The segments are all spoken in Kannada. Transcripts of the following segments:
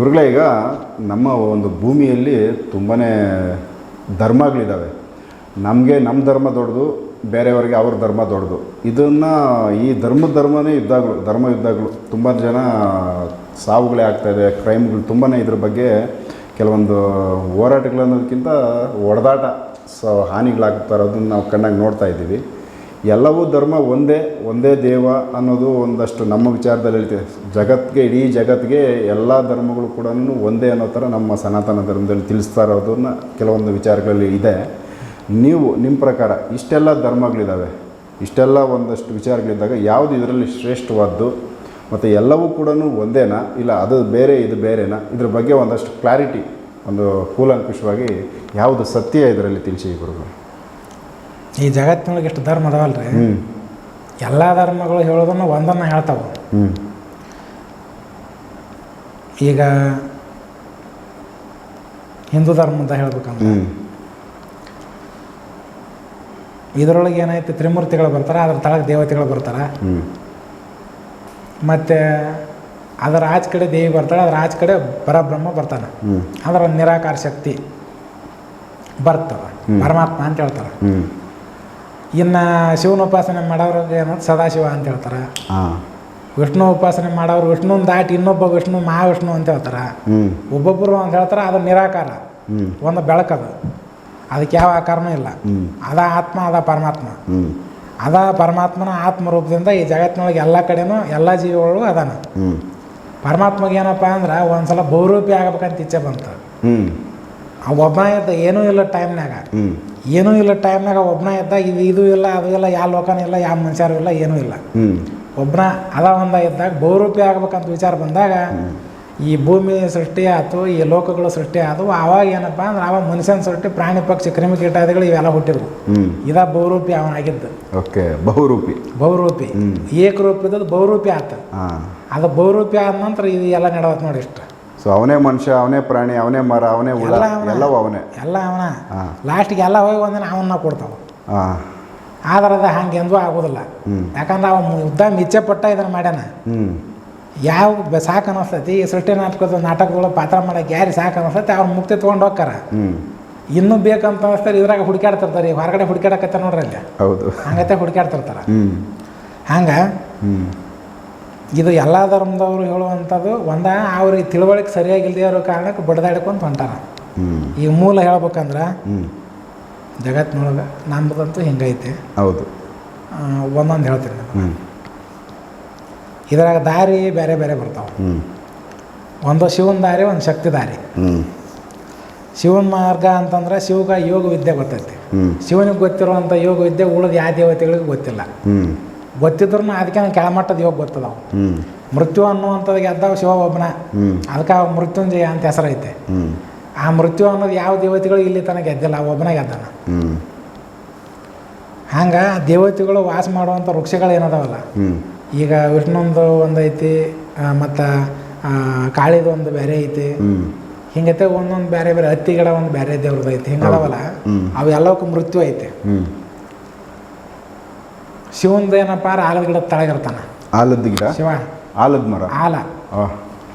ಗುರುಗಳೇ, ಈಗ ನಮ್ಮ ಒಂದು ಭೂಮಿಯಲ್ಲಿ ತುಂಬಾ ಧರ್ಮಗಳಿದ್ದಾವೆ ನಮಗೆ ನಮ್ಮ ಧರ್ಮ ದೊಡ್ಡದು, ಬೇರೆಯವ್ರಿಗೆ ಅವ್ರ ಧರ್ಮ ದೊಡ್ಡದು. ಇದನ್ನು ಈ ಧರ್ಮ ಧರ್ಮನೇ ಯುದ್ಧಗಳು, ಧರ್ಮ ಯುದ್ಧಗಳು. ತುಂಬ ಜನ ಸಾವುಗಳೇ ಆಗ್ತಾಯಿದೆ ಕ್ರೈಮ್ಗಳು ತುಂಬಾ ಇದ್ರ ಬಗ್ಗೆ ಕೆಲವೊಂದು ಹೋರಾಟಗಳು ಅನ್ನೋದಕ್ಕಿಂತ ಹೊಡೆದಾಟ ಸೊ ಹಾನಿಗಳಾಗ್ತಾ ಇರೋದನ್ನ ನಾವು ಕಣ್ಣಾಗಿ ನೋಡ್ತಾ ಇದ್ದೀವಿ. ಎಲ್ಲವೂ ಧರ್ಮ ಒಂದೇ ಒಂದೇ ದೇವ ಅನ್ನೋದು ಒಂದಷ್ಟು ನಮ್ಮ ವಿಚಾರದಲ್ಲಿ ಹೇಳ್ತೀವಿ. ಜಗತ್ತಿಗೆ ಇಡೀ ಜಗತ್ತಿಗೆ ಎಲ್ಲ ಧರ್ಮಗಳು ಕೂಡ ಒಂದೇ ಅನ್ನೋ ಥರ ನಮ್ಮ ಸನಾತನ ಧರ್ಮದಲ್ಲಿ ತಿಳಿಸ್ತಾ ಇರೋದನ್ನ ಕೆಲವೊಂದು ವಿಚಾರಗಳಲ್ಲಿ ಇದೆ. ನೀವು, ನಿಮ್ಮ ಪ್ರಕಾರ ಇಷ್ಟೆಲ್ಲ ಧರ್ಮಗಳಿದ್ದಾವೆ ಇಷ್ಟೆಲ್ಲ ಒಂದಷ್ಟು ವಿಚಾರಗಳಿದ್ದಾಗ ಯಾವುದು ಇದರಲ್ಲಿ ಶ್ರೇಷ್ಠವಾದ್ದು? ಮತ್ತು ಎಲ್ಲವೂ ಕೂಡ ಒಂದೇನಾ? ಇಲ್ಲ ಅದು ಬೇರೆ, ಇದು ಬೇರೆನಾ? ಇದ್ರ ಬಗ್ಗೆ ಒಂದಷ್ಟು ಕ್ಲಾರಿಟಿ, ಒಂದು ಕೂಲಂಕುಷವಾಗಿ ಯಾವುದು ಸತ್ಯ ಇದರಲ್ಲಿ ತಿಳಿಸಿ ಗುರುಗಳು? ಈ ಜಗತ್ತಿನೊಳಗೆ ಎಷ್ಟು ಧರ್ಮ ಅದಾವಲ್ಲ ರೀ ಎಲ್ಲ ಧರ್ಮಗಳು ಹೇಳೋದನ್ನು ಒಂದನ್ನು ಹೇಳ್ತಾವೆ. ಈಗ ಹಿಂದೂ ಧರ್ಮ ಅಂತ ಹೇಳ್ಬೇಕಂದ್ರೆ ಇದರೊಳಗೆ ಏನಾಯ್ತು? ತ್ರಿಮೂರ್ತಿಗಳು ಬರ್ತಾರೆ ಅದ್ರ ತಳಗೆ ದೇವತೆಗಳು ಬರ್ತಾರೆ. ಮತ್ತೆ ಅದರ ಆಚೆ ಕಡೆ ದೇವಿ ಬರ್ತಾಳೆ ಅದ್ರ ಆಚೆ ಕಡೆ ಪರಬ್ರಹ್ಮ ಬರ್ತಾನೆ. ಅದರ ನಿರಾಕಾರ ಶಕ್ತಿ ಬರ್ತಾವ. ಪರಮಾತ್ಮ ಅಂತ ಹೇಳ್ತಾರೆ. ಇನ್ನು ಶಿವನ ಉಪಾಸನೆ ಮಾಡೋರು ಏನಂತ ಸದಾಶಿವ ಅಂತ ಹೇಳ್ತಾರೆ. ಹಾಂ. ವಿಷ್ಣು ಉಪಾಸನೆ ಮಾಡೋರು ವಿಷ್ಣುನ ದಾಟಿ ಇನ್ನೊಬ್ಬ ವಿಷ್ಣು ಮಹಾವಿಷ್ಣು ಅಂತ ಹೇಳ್ತಾರೆ. ಒಬ್ಬೊಬ್ಬರು ಅಂತ ಹೇಳ್ತಾರೆ ಅದು ನಿರಾಕಾರ. ಒಂದು ಬೆಳಕದು ಅದಕ್ಕೆ ಯಾವ ಆಕಾರನೂ ಇಲ್ಲ. ಅದ ಆತ್ಮ ಅದ ಪರಮಾತ್ಮ. ಅದ ಪರಮಾತ್ಮನ ಆತ್ಮ ರೂಪದಿಂದ ಈ ಜಗತ್ತಿನೊಳಗೆ ಎಲ್ಲ ಕಡೆನೂ ಎಲ್ಲ ಜೀವಿಗಳು ಅದಾನ. ಪರಮಾತ್ಮಗೆ ಏನಪ್ಪ ಅಂದ್ರೆ ಒಂದ್ಸಲ ಬಹುರೂಪಿ ಆಗಬೇಕಂತ ಇಚ್ಛೆ ಬಂತು. ಆ ಒಬ್ಬನ ಇದ್ದ ಏನೂ ಇಲ್ಲ ಟೈಮ್ನಾಗ ಏನೂ ಇಲ್ಲ ಟೈಮ್ನಾಗ ಒಬ್ಬನ ಇದ್ದ ಇದು ಇದು ಇಲ್ಲ ಅದು ಇಲ್ಲ ಯಾವ ಲೋಕನೂ ಇಲ್ಲ ಯಾವ ಮನುಷ್ಯರು ಇಲ್ಲ ಏನೂ ಇಲ್ಲ. ಒಬ್ಬನ ಅದ ಒಂದ ಇದ್ದಾಗ ಬಹುರೂಪಿ ಆಗ್ಬೇಕಂತ ವಿಚಾರ ಬಂದಾಗ ಈ ಭೂಮಿ ಸೃಷ್ಟಿ ಆಯ್ತು ಈ ಲೋಕಗಳು ಸೃಷ್ಟಿ ಆದವು ಆವಾಗ ಏನಪ್ಪ ಅಂದ್ರೆ ಆವಾಗ ಮನುಷ್ಯನ ಸೃಷ್ಟಿ ಪ್ರಾಣಿ ಪಕ್ಷಿ ಕ್ರಿಮಿ ಕೀಟಾದಿಗಳು ಇವೆಲ್ಲ ಹುಟ್ಟಿದ್ವು. ಇದ ಬಹುರೂಪಿ ಅವನಾಗಿದ್ದು ಓಕೆ ಬಹುರೂಪಿ. ಬಹುರೂಪಿ. ಏಕರೂಪದ ಬಹುರೂಪಿ ಆತ. ಅದು ಬಹುರೂಪಿ ಆದ ನಂತರ ಇದು ಎಲ್ಲ ನಡೆದತ್ ನೋಡಿ ಇಷ್ಟು. ಸೊ ಅವನೇ ಮನುಷ್ಯ ಅವನೇ ಪ್ರಾಣಿ ಅವನೇ ಮರ ಅವನೇ ಹುಳ ಎಲ್ಲ ಅವನೇ. ಎಲ್ಲವೂ ಅವನೇ. ಎಲ್ಲ ಅವನ. ಹಾಂ. ಲಾಸ್ಟಿಗೆ ಎಲ್ಲ ಹೋಗಿ ಒಂದಿನ ಅವನ್ನ ಕೊಡ್ತಾವ. ಹಾಂ. ಆದ್ರೆ ಅದು ಹಂಗೆ ಎಂದೂ ಆಗೋದಿಲ್ಲ. ಯಾಕಂದ್ರೆ ಅವ ಉದ್ದ ಮಿಚ್ಚೆ ಪಟ್ಟ ಇದನ್ನು ಮಾಡ್ಯಾನ. ಹ್ಞೂ ಯಾವ ಬ- ಸಾಕು ಅನಿಸ್ತೈತಿ ಈ ಸೃಷ್ಟಿ ನಾಟಕದ ನಾಟಕದೊಳಗೆ ಪಾತ್ರ ಮಾಡಕ್ಕೆ ಯಾರಿಗೆ ಸಾಕು ಅನಿಸ್ತೈತಿ ಅವ್ರು ಮುಕ್ತಿ ತೊಗೊಂಡು ಹೋಗ್ತಾರ ಹ್ಞೂ ಇನ್ನೂ ಬೇಕಂತ ಅನಿಸ್ತಾರೆ ಇದ್ರಾಗ ಹುಡುಕಾಡ್ತಿರ್ತಾರೆ ಈಗ ಹೊರಗಡೆ ಹುಡುಕಾಡಕತ್ತ ನೋಡ್ರಿ ಅಲ್ಲಿ. ಹೌದು. ಹಂಗತ್ತೆ ಹುಡುಕಾಡ್ತಿರ್ತಾರೆ ಹ್ಞೂ ಹಂಗೆ ಹ್ಞೂ ಇದು ಎಲ್ಲ ಧರ್ಮದವರು ಹೇಳುವಂಥದ್ದು ಒಂದ ಅವ್ರಿಗೆ ತಿಳುವಳಿಕೆ ಸರಿಯಾಗಿಲ್ಲದೆ ಇರೋ ಕಾರಣಕ್ಕೆ ಬಡ್ದಾಡ್ಕೊಂತ ಹೊಂಟಾರ. ಈ ಮೂಲ ಹೇಳ್ಬೇಕಂದ್ರೆ ಜಗತ್ತಿನೊಳಗೆ ನಮ್ಮದಂತೂ ಹಿಂಗೈತೆ. ಹೌದು. ಒಂದೊಂದು ಹೇಳ್ತೀನಿ. ಇದ್ರಾಗ ದಾರಿ ಬೇರೆ ಬೇರೆ ಬರ್ತಾವೆ. ಒಂದು ಶಿವನ ದಾರಿ ಒಂದು ಶಕ್ತಿ ದಾರಿ. ಶಿವನ ಮಾರ್ಗ ಅಂತಂದ್ರೆ ಶಿವಗ ಯೋಗ ವಿದ್ಯೆ ಗೊತ್ತೈತಿ. ಶಿವನಿಗೆ ಗೊತ್ತಿರುವಂಥ ಯೋಗ ವಿದ್ಯೆ ಉಳಿದ ಯಾವ ದೇವತೆಗಳಿಗೆ ಗೊತ್ತಿಲ್ಲ. ಗೊತ್ತಿದ್ರು ಅದಕ್ಕೆ ಕೆಳಮಟ್ಟದ ಯೋಗ ಗೊತ್ತದ ಮೃತ್ಯು ಅನ್ನುವಂಥದ್ದು ಗೆದ್ದಾಗ ಶಿವ ಒಬ್ಬನ ಅದಕ್ಕೆ ಮೃತ್ಯುಂಜಯ ಅಂತ ಹೆಸರೈತೆ. ಆ ಮೃತ್ಯು ಅನ್ನೋದು ಯಾವ ದೇವತೆಗಳು ಇಲ್ಲಿ ತನಕ ಗೆದ್ದಿಲ್ಲ ಒಬ್ಬನ ಗೆದ್ದಾನ. ಹಂಗೆ ದೇವತೆಗಳು ವಾಸ ಮಾಡುವಂಥ ವೃಕ್ಷಗಳು ಏನದಾವಲ್ಲ? ಈಗ ವಿಷ್ಣುಂದು ಒಂದು ಐತಿ ಮತ್ತು ಕಾಳಿದು ಒಂದು ಬೇರೆ ಐತಿ. ಹಿಂಗತೆ ಒಂದೊಂದು ಬೇರೆ ಬೇರೆ ಹತ್ತಿ ಗಿಡ ಒಂದು ಬೇರೆ ದೇವ್ರದ್ದು ಐತಿ. ಹಿಂಗದಾವಲ್ಲ? ಅದಾವಲ್ಲ ಅವೆಲ್ಲವಕ್ಕೂ ಮೃತ್ಯು ಐತೆ. ಶಿವಂದು ಏನಪ್ಪ ಆಲದ ಗಿಡದ ತಳಗಿರ್ತಾನ ಆಲದ ಗಿಡ? ಶಿವ. ಆಲದ ಮರ? ಆಲ.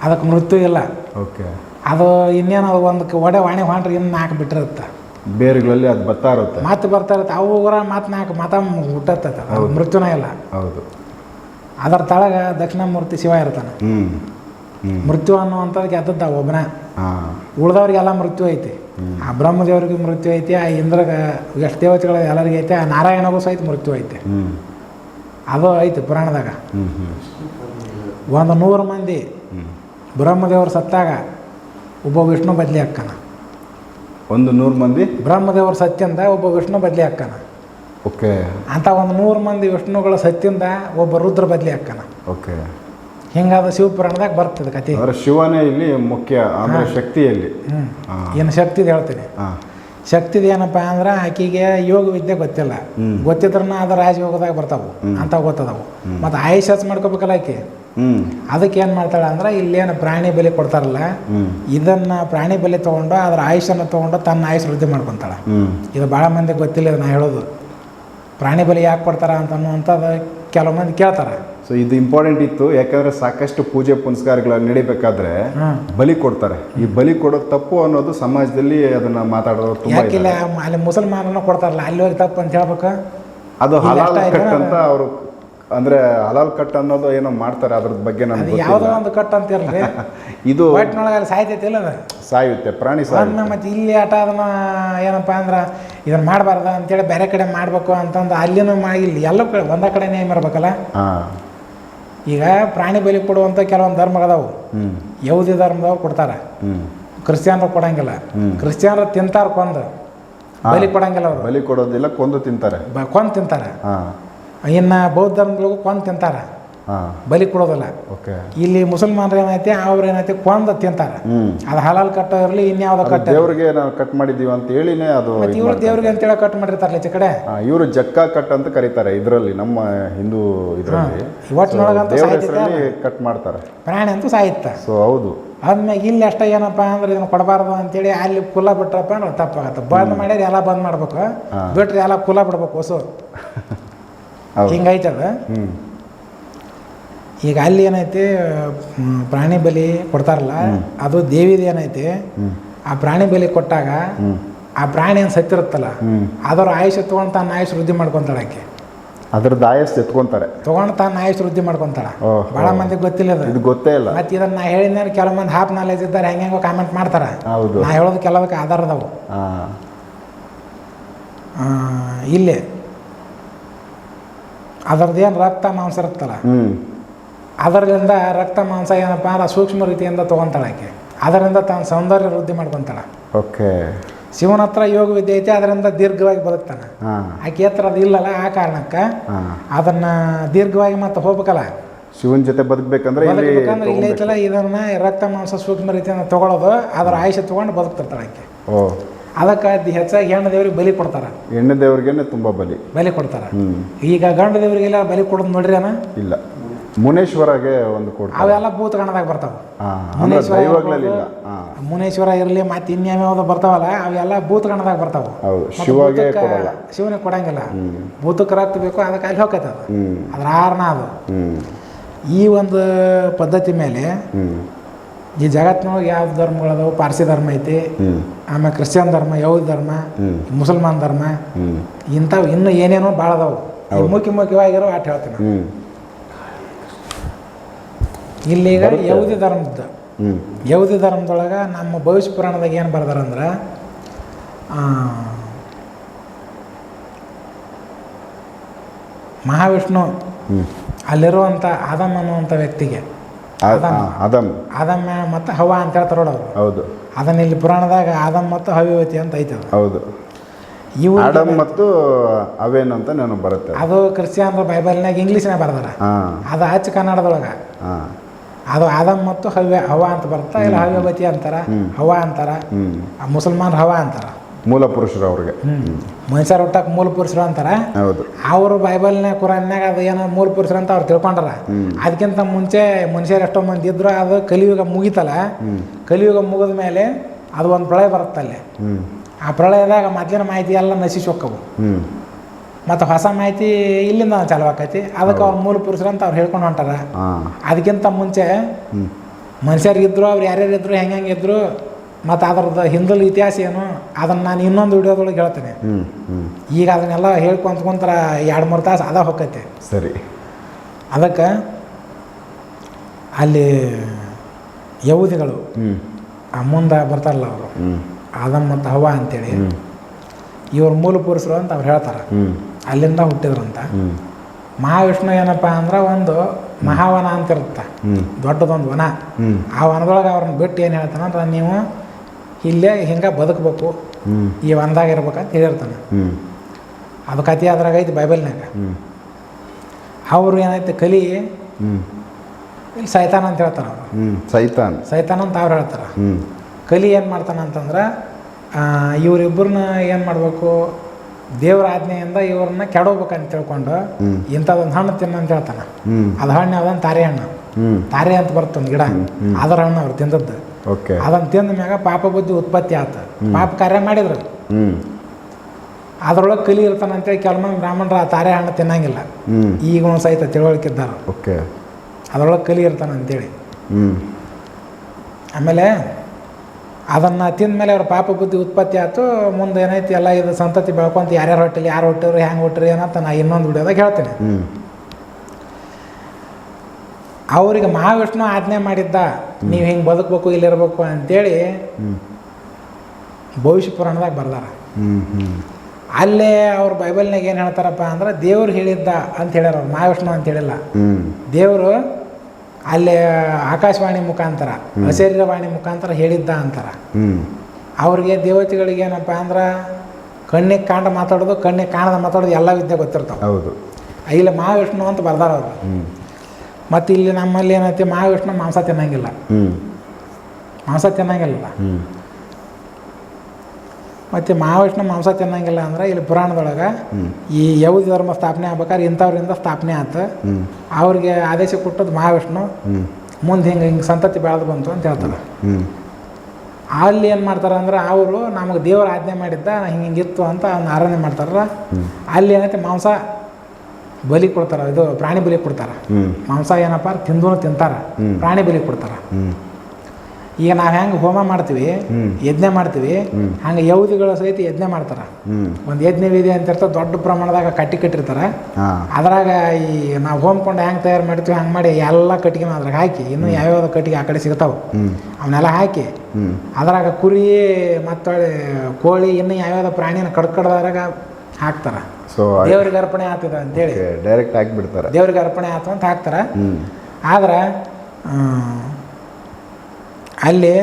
ಅದಕ್ಕೆ ಮೃತ್ಯು ಇಲ್ಲ. ಓಕೆ. ಅದು ಇನ್ನೇನು ಅದು ಒಂದು ಒಡೆ ವಾಣಿ ಹೊಂಟ್ರೆ ಇನ್ನು ನಾಲ್ಕು ಬಿಟ್ಟಿರುತ್ತೆ. ಬೇರುಗಳಲ್ಲಿ ಅದು ಬರ್ತಾ ಇರುತ್ತೆ. ಮತ್ತೆ ಬರ್ತಾ ಇರುತ್ತೆ. ಅವು ಊರ ಮತ್ತೆ ನಾಲ್ಕು ಮತ ಹುಟ್ಟತ್ತ ಮೃತ್ಯುನೇ ಇಲ್ಲ. ಹೌದು. ಅದರ ತಳಗ ದಕ್ಷಿಣ ಮೂರ್ತಿ ಶಿವ ಇರ್ತಾನೆ. ಮೃತ್ಯು ಅನ್ನುವಂಥದ್ದಕ್ಕೆ ಅದದ್ದ ಒಬ್ಬನ. ಉಳ್ದವ್ರಿಗೆಲ್ಲ ಮೃತ್ಯು ಐತಿ. ಆ ಬ್ರಹ್ಮದೇವ್ರಿಗೆ ಮೃತ್ಯು ಐತಿ ಆ ಇಂದ್ರಗ ಎಷ್ಟು ದೇವತೆಗಳು ಎಲ್ಲರಿಗೆ ಐತೆ ಆ ನಾರಾಯಣಗೂ ಸಹಿತ ಮೃತ್ಯು ಐತೆ. ಅದು ಐತಿ ಪುರಾಣದಾಗ. ಒಂದು ನೂರು ಮಂದಿ ಬ್ರಹ್ಮದೇವರು ಸತ್ತಾಗ ಒಬ್ಬ ವಿಷ್ಣು ಬದಲಿ ಅಕ್ಕನ. ಒಂದು ನೂರು ಮಂದಿ? ಬ್ರಹ್ಮದೇವರು ಸತ್ಯಂದ ಒಬ್ಬ ವಿಷ್ಣು ಬದಲಿ ಅಕ್ಕನ. ಓಕೆ. ಅಂತ ಒಂದು ನೂರು ಮಂದಿ ವಿಷ್ಣುಗಳ ಸತ್ಯಂದ ಒಬ್ಬ ರುದ್ರ ಬದಲಿ ಅಕ್ಕನ. ಓಕೆ. ಹಿಂಗಾದ ಶಿವಪುರಾಣದಾಗ ಬರ್ತದೆ ಕತೆ ಅವರ ಶಿವನೇ ಇಲ್ಲಿ ಮುಖ್ಯ ಅಂದರೆ ಶಕ್ತಿಯಲ್ಲಿ. ಏನು ಶಕ್ತಿದು ಹೇಳ್ತೀನಿ. ಶಕ್ತಿ ಶಕ್ತಿದು ಏನಪ್ಪ ಅಂದ್ರೆ ಆಕೆಗೆ ಯೋಗ ವಿದ್ಯೆ ಗೊತ್ತಿಲ್ಲ. ಗೊತ್ತಿದ್ರನ ಗೊತ್ತಿದ್ರನ್ನ ಅದು ರಾಜಯೋಗದಾಗ ಬರ್ತಾವು. ಅಂತ ಗೊತ್ತದವು. ಮತ್ತು ಆಯುಷ್ ಮಾಡ್ಕೋಬೇಕಲ್ಲ ಆಕಿ. ಅದಕ್ಕೆ ಏನು ಮಾಡ್ತಾಳೆ ಅಂದ್ರೆ ಇಲ್ಲೇನು ಪ್ರಾಣಿ ಬಲಿ ಕೊಡ್ತಾರಲ್ಲ ಇದನ್ನ ಪ್ರಾಣಿ ಬಲಿ ತಗೊಂಡು ಅದ್ರ ಆಯುಷನ್ನು ತಗೊಂಡು ತನ್ನ ಆಯುಷ್ ವೃದ್ಧಿ ಮಾಡ್ಕೊತಾಳೆ. ಇದು ಭಾಳ ಮಂದಿ ಗೊತ್ತಿಲ್ಲ ಇದನ್ನ ನಾ ಹೇಳೋದು. ಪ್ರಾಣಿ ಬಲಿ ಯಾಕೆ ಕೊಡ್ತಾರ ಅಂತ ಅನ್ನುವಂಥದ್ದು ಕೆಲವು ಮಂದಿ ಕೇಳ್ತಾರೆ. ಸೊ ಇದು ಇಂಪಾರ್ಟೆಂಟ್ ಇತ್ತು. ಯಾಕಂದ್ರೆ ಸಾಕಷ್ಟು ಪೂಜೆ ಪುನಸ್ಕಾರಗಳು ನಡಿಬೇಕಾದ್ರೆ ಬಲಿ ಕೊಡ್ತಾರೆ. ಈ ಬಲಿ ಕೊಡೋದು ತಪ್ಪು ಅನ್ನೋದು ಸಮಾಜದಲ್ಲಿ ಅದನ್ನ ಮಾತಾಡೋದು ತುಂಬಾ ಯಾಕಿಲ್ಲ. ಅಲ್ಲಿ ಮುಸಲ್ಮಾನನ ಕೊಡ್ತಾರಲ್ಲ ಅಲ್ಲಿ ಹೋಗಿ ತಪ್ಪು ಅಂತ ಹೇಳ್ಬೇಕು? ಅದು ಹಲಾಲ್ ಕಟ್ ಅಂತ ಅವರು ಅಂದ್ರೆ ಹಲಾಲ್ ಕಟ್ ಅನ್ನೋದು ಏನೋ ಮಾಡ್ತಾರೆ ಅದ್ರ ಬಗ್ಗೆ ಯಾವುದೋ ಒಂದು ಕಟ್ ಅಂತ ಇರಲಿ. ಇದು ಒಟ್ಟಿನೊಳಗೆ ಅಲ್ಲಿ ಸಾಯ್ತೈತಿ ಇಲ್ಲ ಸಾಯುತ್ತೆ ಪ್ರಾಣಿ ಸಾಯುತ್ತೆ. ಮತ್ತೆ ಇಲ್ಲಿ ಆಟ ಅದನ್ನ ಏನಪ್ಪ ಅಂದ್ರೆ ಇದನ್ನ ಮಾಡಬಾರ್ದ ಅಂತೇಳಿ ಬೇರೆ ಕಡೆ ಮಾಡಬೇಕು ಅಂತಂದು ಅಲ್ಲಿನೂ ಇಲ್ಲಿ ಎಲ್ಲ ಕಡೆ ಒಂದ ಕಡೆನೇ ನೇಮ್ ಇರ್ಬೇಕಲ್ಲ ಹಾ. ಈಗ ಪ್ರಾಣಿ ಬಲಿ ಕೊಡುವಂಥ ಕೆಲವೊಂದು ಧರ್ಮಗಳದಾವು. ಯಹೂದಿ ಧರ್ಮದವ್ರು ಕೊಡ್ತಾರೆ. ಕ್ರಿಶ್ಚಿಯನ್ರು ಕೊಡಂಗಿಲ್ಲ. ಕ್ರಿಶ್ಚಿಯನ್ರು ತಿಂತಾರ ಕೊಂದು. ಬಲಿ ಕೊಡಂಗಿಲ್ಲ ಅವರು. ಬಲಿ ಕೊಡೋದಿಲ್ಲ ಕೊಂದು ತಿಂತಾರೆ. ಕೊಂದು ತಿಂತಾರೆ. ಇನ್ನು ಬೌದ್ಧ ಧರ್ಮದೊಳಗೂ ಕೊಂದು ತಿಂತಾರೆ. ಬಲಿ ಕೊಡೋದಲ್ಲ. ಓಕೆ. ಇಲ್ಲಿ ಮುಸಲ್ಮಾನರು ಏನೈತೆ ಅವ್ರು ಏನೈತೆ ಕೊಂದ ತಿಂತಾರೆ ಅದು ಹಲಾಲ್ ಕಟ್ಟ ಇರಲಿ ಇನ್ಯಾವ್ದು ಕಟ್ ಕಟ್ಟ ದೇವ್ರಿಗೆ ನಾವು ಕಟ್ ಮಾಡಿದೀವಿ ಅಂತ ಹೇಳಿನೇ ಅದು ಮತ್ತೆ ಇವ್ರು ದೇವ್ರಿಗೆ ಅಂತೇಳಿ ಕಟ್ ಮಾಡಿರ್ತಾರಲ್ಲ ಈಚೆ ಕಡೆ? ಇವರು ಜಕ್ಕ ಕಟ್ ಅಂತ ಕರೀತಾರೆ ಇದರಲ್ಲಿ ನಮ್ಮ ಹಿಂದೂ ಇದರಲ್ಲಿ. ಒಟ್ಟಿನೊಳಗಂತೂ ಕಟ್ ಮಾಡ್ತಾರೆ. ಪ್ರಾಣಿ ಅಂತೂ ಸಾಯುತ್ತೆ ಸೊ ಹೌದು. ಆದ್ಮ್ಯಾಗ ಇಲ್ಲಿ ಅಷ್ಟೇ ಏನಪ್ಪ ಅಂದ್ರೆ ಇದನ್ನ ಕೊಡಬಾರ್ದು ಅಂತೇಳಿ ಅಲ್ಲಿ ಕುಲ ಬಿಟ್ರಪ್ಪ ಅಂದ್ರೆ ತಪ್ಪಾಗತ್ತೆ ಬಂದ್ ಮಾಡ್ಯಾರ ಎಲ್ಲ ಬಂದ್ ಮಾಡ್ಬೇಕು. ಬಿಟ್ರೆ ಎಲ್ಲ ಕುಲ ಬಿಡ್ಬೇಕು ಹೊಸು. ಹಿಂಗೈತದ? ಹ್ಮ್. ಈಗ ಅಲ್ಲಿ ಏನೈತಿ ಪ್ರಾಣಿ ಬಲಿ ಕೊಡ್ತಾರಲ್ಲ ಅದು ದೇವಿದು ಏನೈತಿ ಆ ಪ್ರಾಣಿ ಬಲಿ ಕೊಟ್ಟಾಗ ಆ ಪ್ರಾಣಿ ಏನು ಸತ್ತಿರುತ್ತಲ್ಲ ಅದರ ಆಯುಷ್ ತೊಗೊಂಡು ತನ್ನ ಆಯುಷ್ ವೃದ್ಧಿ ಮಾಡ್ಕೊಂತಾಳೆ ಆಕೆ. ಅದ್ರದ್ದು ಆಯಸ್ ಎತ್ಕೊಂತಾರೆ. ತೊಗೊಂಡು ತನ್ನ ಆಯುಷ್ ವೃದ್ಧಿ ಮಾಡ್ಕೊಂತಾಳ. ಭಾಳ. ಮಂದಿಗೆ ಗೊತ್ತಿಲ್ಲ ಅದು. ಇದು ಗೊತ್ತೇ ಇಲ್ಲ. ಮತ್ತೆ ಇದನ್ನ ನಾ ಹೇಳಿದ ಕೆಲವು ಮಂದಿ ಹಾಫ್ ನಾಲೆಜ್ ಇದ್ದಾರೆ ಹೆಂಗೆ ಕಾಮೆಂಟ್ ಮಾಡ್ತಾರೆ. ಹೌದು. ನಾ ಹೇಳೋದು ಕೆಲವಕ್ಕೆ ಆಧಾರ ಅದಾವು. ಇಲ್ಲೇ. ಅದರದ್ದು ಏನು ರಕ್ತ ಮಾಂಸ ಇರುತ್ತಲ್ಲ ಅದರಿಂದ ರಕ್ತ ಮಾಂಸ ಏನಪ್ಪ ಅಂದ್ರೆ ಸೂಕ್ಷ್ಮ ರೀತಿಯಿಂದ ತೊಗೊತಾಳೆ ಆಕೆ. ಅದರಿಂದ ತಾನು ಸೌಂದರ್ಯ ವೃದ್ಧಿ ಮಾಡ್ಕೊತಾಳೆ. ಓಕೆ. ಶಿವನ ಹತ್ರ ಯೋಗ ವಿದ್ಯೆ ಐತೆ ಅದರಿಂದ ದೀರ್ಘವಾಗಿ ಬದುಕ್ತಾನೆ. ಆಕೆ ಹತ್ರ ಅದು ಇಲ್ಲಲ್ಲ ಆ ಕಾರಣಕ್ಕೆ ಅದನ್ನ ದೀರ್ಘವಾಗಿ ಮತ್ತೆ ಹೋಗ್ಬೇಕಲ್ಲ. ಶಿವನ ಜೊತೆ ಬದುಕ್ಬೇಕಂದ್ರೆ ಇಲ್ಲಿ ಬದುಕಬೇಕಂದ್ರೆ ಇಲ್ಲಿ. ಐತಲ್ಲ ಇದನ್ನ ರಕ್ತ ಮಾಂಸ ಸೂಕ್ಷ್ಮ ರೀತಿಯಿಂದ ತಗೊಳ್ಳೋದು ಅದರ ಆಯುಷ ತಗೊಂಡು ಬದುಕ್ತಿರ್ತಾಳೆ ಆಕೆ. ಓ. ಅದಕ್ಕೆ ಅದ್ ಹೆಚ್ಚಾಗಿ ಹೆಣ್ಣು ದೇವ್ರಿಗೆ ಬಲಿ ಕೊಡ್ತಾರೆ. ಹೆಣ್ಣು ದೇವ್ರಿಗೇನೆ ತುಂಬಾ ಬಲಿ. ಬಲಿ ಕೊಡ್ತಾರ. ಈಗ ಗಂಡು ದೇವರಿಗೆಲ್ಲ ಬಲಿ ಕೊಡೋದು ನೋಡ್ರಿ ಅಣ್ಣ? ಇಲ್ಲ. ಮುನೇಶ್ವರಗೆ ಒಂದು ಕೊಡ್ತಾರೆ. ಅವೆಲ್ಲ ಭೂತಗಣದಾಗ ಬರ್ತಾವೆ. ಮುನೇಶ್ವರ ದೈವಗಳಲ್ಲಿ ಇಲ್ಲ. ಹಾ. ಮುನೇಶ್ವರ ಇರಲಿ ಮತ್ತೆ ಇನ್ಯಾವ್ಯಾವ್ದು ಬರ್ತಾವಲ್ಲ ಅವೆಲ್ಲ ಭೂತ ಬರ್ತಾವ. ಹೌದು ಶಿವಗೆ ಕೊಡಲ್ಲ. ಶಿವನಿಗೆ ಕೊಡಂಗಿಲ್ಲ. ಭೂತಕ್ಕೆ ರಕ್ತ ಬೇಕು ಅದಕ್ಕೆ ಅಲ್ಲಿ ಅದು. ಹ್ಮ್. ಅದ್ರ ಆರ್ನ ಅದು. ಹ್ಮ್. ಈ ಒಂದು ಪದ್ಧತಿ ಮೇಲೆ ಹ್ಮ್. ಈ ಜಗತ್ತಿನೊಳಗೆ ಯಾವ ಧರ್ಮಗಳದಾವು ಪಾರ್ಸಿ ಧರ್ಮ ಐತಿ ಹ್ಮ್. ಆಮೇಲೆ ಕ್ರಿಶ್ಚಿಯನ್ ಧರ್ಮ ಯೌದ್ ಧರ್ಮ ಹ್ಮ್. ಮುಸಲ್ಮಾನ್ ಧರ್ಮ ಹ್ಮ್. ಇಂಥವು ಇನ್ನೂ ಏನೇನೋ ಭಾಳ ಅದಾವು. ಮುಖ್ಯ ಮುಖ್ಯವಾಗಿರೋ ಆಟ ಹೇಳ್ತೀನಿ ಹ್ಮ್. ಇಲ್ಲೀಗ ಈಗ ಯಹೂದಿ ಧರ್ಮದ ಯಹೂದಿ ಧರ್ಮದೊಳಗೆ ನಮ್ಮ ಭವಿಷ್ಯ ಪುರಾಣದಾಗ ಏನು ಬರ್ದಾರಂದ್ರೆ ಮಹಾವಿಷ್ಣು ಅಲ್ಲಿರುವಂಥ ಆದಮ್ ಅನ್ನುವಂಥ ವ್ಯಕ್ತಿಗೆ. ಆದಮ್. ಆದಮ್. ಮತ್ತು ಹವ ಅಂತ ಹೇಳ್ತಾರೆ ಅವರು. ಹೌದು. ಅದನ್ನ ಇಲ್ಲಿ ಪುರಾಣದಾಗ ಆದಮ್ ಮತ್ತು ಹವಿವತಿ ಅಂತ ಐತೆ ಹೌದು. ಇವು ಆಡಮ್ ಮತ್ತು ಅವೇನು ಅಂತ ನಾನು ಬರುತ್ತೆ. ಅದು ಕ್ರಿಶ್ಚಿಯನ್ರ ಬೈಬಲ್ನಾಗ ಇಂಗ್ಲೀಷ್ನಾಗ ಬರ್ದಾರ. ಅದು ಅಚ್ಚ ಕನ್ನಡದೊಳಗೆ. ಅದು ಆದಮ್ ಮತ್ತು ಹವ್ಯ ಹವ ಅಂತ ಬರ್ತಾ ಇಲ್ಲ ಹವ್ಯವತಿ ಅಂತಾರ. ಹವ ಅಂತಾರ ಮುಸಲ್ಮಾನ್ ಹವ ಅಂತಾರ. ಮೂಲ ಪುರುಷರು ಅವ್ರಿಗೆ. ಮನುಷ್ಯರು ಹುಟ್ಟಕ್ಕೆ ಮೂಲ ಪುರುಷರು ಅಂತಾರ. ಹೌದು. ಅವರು ಬೈಬಲ್ನಾಗ ಕುರಾನ್ಯಾಗ ಅದು ಏನೋ ಮೂಲ ಪುರುಷರು ಅಂತ ಅವ್ರು ತಿಳ್ಕೊಂಡ್ರ. ಅದಕ್ಕಿಂತ ಮುಂಚೆ ಮನುಷ್ಯರು ಎಷ್ಟೋ ಮಂದಿ ಇದ್ರು ಅದು ಕಲಿಯುಗ ಮುಗಿತಲ್ಲ. ಕಲಿಯುಗ ಮುಗಿದ ಮೇಲೆ ಅದು ಒಂದು ಪ್ರಳಯ ಬರುತ್ತಲ್ಲೇ. ಆ ಪ್ರಳಯದಾಗ ಮೊದಲಿನ ಮಾಹಿತಿ ಎಲ್ಲ ನಶಿಸಿ ಹೋಕ್ಕವು. ಹ್ಮ್. ಮತ್ತು ಹೊಸ ಮಾಹಿತಿ ಇಲ್ಲಿಂದ ಚಾಲು ಆಕೈತಿ. ಅದಕ್ಕೆ ಅವ್ರ ಮೂಲ ಪುರುಷರು ಅಂತ ಅವ್ರು ಹೇಳ್ಕೊಂಡು ಹೊಂಟಾರ. ಅದಕ್ಕಿಂತ ಮುಂಚೆ ಮನುಷ್ಯರ್ ಮನುಷ್ಯರು ಇದ್ರು ಅವ್ರು ಯಾರ್ಯಾರು ಇದ್ರು ಹೆಂಗೆ ಹೆಂಗೆ ಇದ್ರು ಮತ್ತು ಅದ್ರದ್ದು ಹಿಂದಲ್ ಇತಿಹಾಸ ಏನು ಅದನ್ನು ನಾನು ಇನ್ನೊಂದು ವಿಡಿಯೋದೊಳಗೆ ಹೇಳ್ತೇನೆ. ಈಗ ಅದನ್ನೆಲ್ಲ ಹೇಳ್ಕೊಂತ ಕುಂತರ ಎರಡು ಮೂರು ತಾಸು ಅದ ಹೊಕ್ಕೈತೆ ಸರಿ. ಅದಕ್ಕೆ ಅಲ್ಲಿ ಆ ಮುಂದೆ ಬರ್ತಾರಲ್ಲ ಅವರು. ಆದಮ್ ಮತ್ತು ಹವಾ ಅಂತೇಳಿ. ಇವ್ರ ಮೂಲ ಪುರುಷರು ಅಂತ ಅವ್ರು ಹೇಳ್ತಾರೆ. ಅಲ್ಲಿಂದ ಹುಟ್ಟಿದ್ರಂತ. ಮಹಾವಿಷ್ಣು ಏನಪ್ಪ ಅಂದ್ರೆ ಒಂದು ಮಹಾವನ ಅಂತ ಇರುತ್ತೆ. ದೊಡ್ಡದೊಂದು ವನ. ಆ ವನದೊಳಗೆ ಅವ್ರನ್ನ ಬಿಟ್ಟು ಏನು ಹೇಳ್ತಾನಂದ್ರೆ ನೀವು ಇಲ್ಲೇ ಹಿಂಗೆ ಬದುಕಬೇಕು. ಈ ವನದಾಗ ಇರ್ಬೇಕಂತ ಹೇಳಿರ್ತಾನೆ. ಅದು ಕತೆ ಅದ್ರಾಗ ಐತಿ ಬೈಬಲ್ನಾಗ ಅವರು ಏನೈತೆ ಕಲಿ ಇಲ್ಲಿ ಸೈತಾನ ಅಂತ ಹೇಳ್ತಾರೆ ಅವರು. ಸೈತಾನ್. ಸೈತಾನ್ ಅಂತ ಅವ್ರು ಹೇಳ್ತಾರೆ. ಕಲಿ ಏನು ಮಾಡ್ತಾನೆ ಅಂತಂದ್ರೆ ಇವರಿಬ್ಬರನ್ನ ಏನು ಮಾಡಬೇಕು? ದೇವರ ಆಜ್ಞೆಯಿಂದ ಇವ್ರನ್ನ ಕೆಡೋಬೇಕಂತ ತಿಳ್ಕೊಂಡು ಇಂಥದೊಂದು ಹಣ್ಣು ತಿನ್ನ ಅಂತ ಹೇಳ್ತಾನೆ. ಅದು ಹಣ್ಣು ಯಾವ್ದೊಂದು ತಾರೆ ಹಣ್ಣು. ತಾರೆ ಅಂತ ಬರುತ್ತೆ ಒಂದು ಗಿಡ. ಅದರ ಹಣ್ಣು ಅವ್ರು ತಿಂದದ್ದು. ಓಕೆ. ಅದನ್ನು ತಿಂದ ಮ್ಯಾಗ ಪಾಪ ಬುದ್ಧಿ ಉತ್ಪತ್ತಿ ಆತ. ಪಾಪ ಕಾರ್ಯ ಮಾಡಿದ್ರು. ಅದ್ರೊಳಗೆ ಕಲಿ ಇರ್ತಾನೆ ಅಂತೇಳಿ ಕೆಲವೊಂದು ಬ್ರಾಹ್ಮಣರು ಆ ತಾರೆ ಹಣ್ಣು ತಿನ್ನಂಗಿಲ್ಲ. ಈಗ ಒಂದು ಸಹಿತ ತಿಳುವಳಿಕೆ ಇದ್ದಾರೆ. ಓಕೆ. ಅದ್ರೊಳಗೆ ಕಲಿ ಇರ್ತಾನೆ ಅಂತೇಳಿ. ಆಮೇಲೆ ಅದನ್ನು ತಿಂದಮೇಲೆ ಅವ್ರ ಪಾಪ ಬುದ್ಧಿ ಉತ್ಪತ್ತಿ ಆಯ್ತು. ಮುಂದೆ ಏನೈತಿ ಎಲ್ಲ ಇದು ಸಂತತಿ ಬೆಳ್ಕೊಂತ ಯಾರ್ಯಾರು ಹೊಟ್ಟಿಲಿ ಯಾರು ಹೊಟ್ಟಿರು ಹೆಂಗೆ ಹೊಟ್ಟಿರಿ ಏನಂತ ನಾ ಇನ್ನೊಂದು ವಿಡಿಯೋದಾಗ ಹೇಳ್ತೀನಿ. ಅವ್ರಿಗೆ ಮಹಾವಿಷ್ಣು ಆಜ್ಞೆ ಮಾಡಿದ್ದ ನೀವು ಹಿಂಗೆ ಬದುಕಬೇಕು ಇಲ್ಲಿರಬೇಕು ಅಂತೇಳಿ ಭವಿಷ್ಯ ಪುರಾಣದಾಗ ಬರ್ದಾರ. ಅಲ್ಲೇ ಅವ್ರ ಬೈಬಲ್ನಾಗ ಏನು ಹೇಳ್ತಾರಪ್ಪ ಅಂದ್ರೆ ದೇವ್ರು ಹೇಳಿದ್ದ ಅಂತ ಹೇಳ್ಯಾರ ಅವ್ರು ಮಹಾವಿಷ್ಣು ಅಂತ ಹೇಳಿಲ್ಲ. ದೇವರು ಅಲ್ಲೇ ಆಕಾಶವಾಣಿ ಮುಖಾಂತರ ಅಶರೀರವಾಣಿ ಮುಖಾಂತರ ಹೇಳಿದ್ದ ಅಂತಾರ. ಅವ್ರಿಗೆ ದೇವತೆಗಳಿಗೆ ಏನಪ್ಪ ಅಂದ್ರೆ ಕಣ್ಣಿಗೆ ಕಾಂಡ ಮಾತಾಡೋದು ಕಣ್ಣಿಗೆ ಕಾಣದ ಮಾತಾಡೋದು ಎಲ್ಲ ವಿದ್ಯೆ ಗೊತ್ತಿರ್ತಾವೆ. ಹೌದು. ಇಲ್ಲಿ ಮಹಾವಿಷ್ಣು ಅಂತ ಬರ್ದಾರ ಅವರು. ಮತ್ತೆ ಇಲ್ಲಿ ನಮ್ಮಲ್ಲಿ ಏನೈತಿ ಮಹಾವಿಷ್ಣು ಮಾಂಸ ತಿನ್ನಂಗಿಲ್ಲ. ಮಾಂಸ ತಿನ್ನಂಗಿಲ್ಲ. ಮತ್ತು ಮಹಾವಿಷ್ಣು ಮಾಂಸ ತಿನ್ನಂಗಿಲ್ಲ ಅಂದ್ರೆ ಇಲ್ಲಿ ಪುರಾಣದೊಳಗೆ ಈ ಯೌದ ಧರ್ಮ ಸ್ಥಾಪನೆ ಆಗ್ಬೇಕಾದ್ರೆ ಇಂಥವ್ರಿಂದ ಸ್ಥಾಪನೆ ಆಯ್ತು ಅವ್ರಿಗೆ ಆದೇಶ ಕೊಟ್ಟದ್ದು ಮಹಾವಿಷ್ಣು. ಮುಂದೆ ಹಿಂಗೆ ಹಿಂಗೆ ಸಂತತಿ ಬೆಳೆದು ಬಂತು ಅಂತ ಹೇಳ್ತಾರೆ. ಅಲ್ಲಿ ಏನು ಮಾಡ್ತಾರೆ ಅಂದ್ರೆ ಅವರು ನಮಗೆ ದೇವರ ಆಜ್ಞೆ ಮಾಡಿದ್ದ, ಹಿಂಗೆ ಹಿಂಗಿತ್ತು ಅಂತ ಅವ್ನು ಆರಾಧನೆ ಮಾಡ್ತಾರ ಅಲ್ಲಿ ಏನೈತೆ ಮಾಂಸ ಬಲಿ ಕೊಡ್ತಾರೆ, ಇದು ಪ್ರಾಣಿ ಬಲಿ ಕೊಡ್ತಾರೆ. ಮಾಂಸ ಏನಪ್ಪ ತಿಂದು ತಿಂತಾರೆ. ಪ್ರಾಣಿ ಬಲಿ ಕೊಡ್ತಾರೆ. ಈಗ ನಾವು ಹೆಂಗೆ ಹೋಮ ಮಾಡ್ತೀವಿ ಯಜ್ಞೆ ಮಾಡ್ತೀವಿ. ಹಂಗೆ ಯೌದಿಗಳು ಸಹಿತ ಯಜ್ಞ ಮಾಡ್ತಾರೆ. ಒಂದು ಯಜ್ಞ ವಿಧಿ ಅಂತ ಇರ್ತದೆ ದೊಡ್ಡ ಪ್ರಮಾಣದಾಗ ಕಟ್ಟಿ ಕಟ್ಟಿರ್ತಾರೆ. ಅದ್ರಾಗ ಈ ನಾವು ಹೋಮ್ಕೊಂಡು ಹೆಂಗೆ ತಯಾರು ಮಾಡ್ತೀವಿ ಹಂಗೆ ಮಾಡಿ ಎಲ್ಲ ಕಟ್ಟಿಗೆ ಅದ್ರಾಗ ಹಾಕಿ ಇನ್ನು ಯಾವ್ಯಾವ ಕಟ್ಟಿಗೆ ಆ ಕಡೆ ಸಿಗ್ತಾವೆ. ಅವನ್ನೆಲ್ಲ ಹಾಕಿ ಅದರಾಗ ಕುರಿ ಮತ್ತು ಕೋಳಿ ಇನ್ನು ಯಾವ್ಯಾವ ಪ್ರಾಣಿನ ಕಡ್ಕಡ್ದಾಗ ಹಾಕ್ತಾರೆ. ಸೊ ದೇವ್ರಿಗೆ ಅರ್ಪಣೆ ಆಗ್ತದೆ ಅಂತೇಳಿ ಡೈರೆಕ್ಟ್ ಹಾಕಿಬಿಡ್ತಾರೆ. ದೇವ್ರಿಗೆ ಅರ್ಪಣೆ ಆಯ್ತು ಅಂತ ಹಾಕ್ತಾರೆ. ಆದ್ರೆ ಅಲ್ಲಿ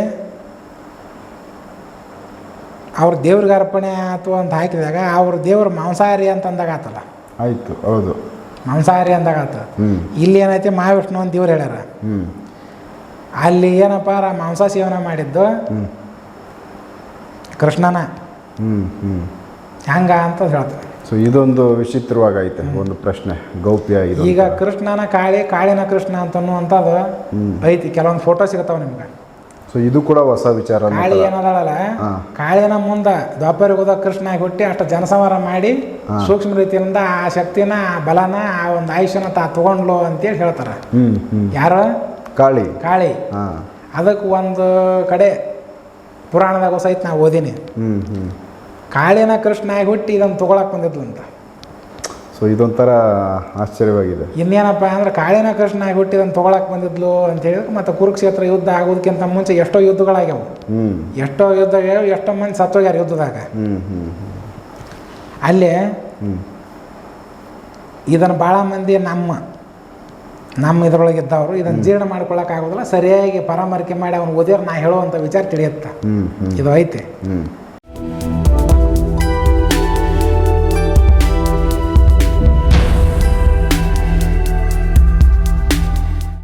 ಅವ್ರ ದೇವ್ರಿಗೆ ಅರ್ಪಣೆ ಆಯ್ತು ಅಂತ ಹಾಕಿದಾಗ ಅವ್ರ ದೇವ್ರ ಮಾಂಸಾಹಾರಿ ಅಂತ ಅಂದಾಗ ಆತಲ್ಲ. ಆಯಿತು ಹೌದು. ಮಾಂಸಾಹಾರಿ ಅಂದಾಗ ಆತ. ಇಲ್ಲಿ ಏನೈತಿ ಮಹಾವಿಷ್ಣು ಅಂತ ದೇವ್ರು ಹೇಳ್ಯಾರ. ಅಲ್ಲಿ ಏನಪ್ಪ ಆ ಮಾಂಸ ಸೇವನೆ ಮಾಡಿದ್ದು? ಕೃಷ್ಣನ. ಹೆಂಗ ಅಂತ ಹೇಳ್ತಾರೆ. ಸೊ ಇದೊಂದು ವಿಚಿತ್ರವಾಗೈತೆ ಒಂದು ಪ್ರಶ್ನೆ ಗೌಪ್ಯ ಈಗ ಕೃಷ್ಣನ ಕಾಳಿ ಕಾಳಿನ ಕೃಷ್ಣ ಅಂತ ಐತಿ ಕೆಲವೊಂದು ಫೋಟೋ ಸಿಗತಾವ ನಿಮ್ಗೆ. ಸೊ ಇದು ಕೂಡ ಹೊಸ ವಿಚಾರ ಕಾಳಿ ಹಾ. ಕಾಳಿನ ಮುಂದೆ ದ್ವಾಪರಿ ಹೋದ ಕೃಷ್ಣ ಹುಟ್ಟಿ ಅಷ್ಟು ಜನಸಂಹಾರ ಮಾಡಿ ಸೂಕ್ಷ್ಮ ರೀತಿಯಿಂದ ಆ ಶಕ್ತಿನ ಆ ಬಲನ ಆ ಒಂದು ಆಯುಷ್ಯನ ತಾ ತಗೊಂಡ್ಲು ಅಂತೇಳಿ ಹೇಳ್ತಾರೆ. ಯಾರು? ಕಾಳಿ. ಕಾಳಿ. ಅದಕ್ಕೆ ಒಂದು ಕಡೆ ಪುರಾಣದಾಗ ಸಹಿತ ನಾವು ಓದಿನಿ. ಕಾಳಿನ ಕೃಷ್ಣ ಹುಟ್ಟಿ ಇದನ್ನು ತಗೊಳಕ್ ಬಂದಿದ್ಲು ಅಂತ. ಸೊ ಇದೊಂಥರ ಆಶ್ಚರ್ಯವಾಗಿದೆ. ಇನ್ನೇನಪ್ಪ ಅಂದ್ರೆ ಕಾಳಿನ ಕೃಷ್ಣ ಆಗಿಬಿಟ್ಟು ಹುಟ್ಟಿ ಇದನ್ನು ತೊಗೊಳಕ್ಕೆ ಬಂದಿದ್ಲು ಅಂತ ಹೇಳಿದ್ರೆ ಮತ್ತು ಕುರುಕ್ಷೇತ್ರ ಯುದ್ಧ ಆಗೋದಕ್ಕಿಂತ ಮುಂಚೆ ಎಷ್ಟೋ ಯುದ್ಧಗಳಾಗ್ಯಾವು. ಎಷ್ಟೋ ಯುದ್ಧ ಎಷ್ಟೋ ಮಂದಿ ಸತ್ತೋಗ್ಯಾರ ಯುದ್ಧದಾಗ. ಅಲ್ಲಿ ಇದನ್ನು ಭಾಳ ಮಂದಿ ನಮ್ಮ ನಮ್ಮ ಇದ್ರೊಳಗೆ ಇದ್ದವರು ಇದನ್ನು ಜೀರ್ಣ ಮಾಡ್ಕೊಳಕ್ಕಾಗೋದಿಲ್ಲ ಸರಿಯಾಗಿ ಪರಾಮರ್ಕೆ ಮಾಡಿ ಅವ್ನು ಓದಿದ್ರೆ ನಾ ಹೇಳುವಂಥ ವಿಚಾರ ತಿಳಿಯುತ್ತೆ. ಇದು ಐತೆ.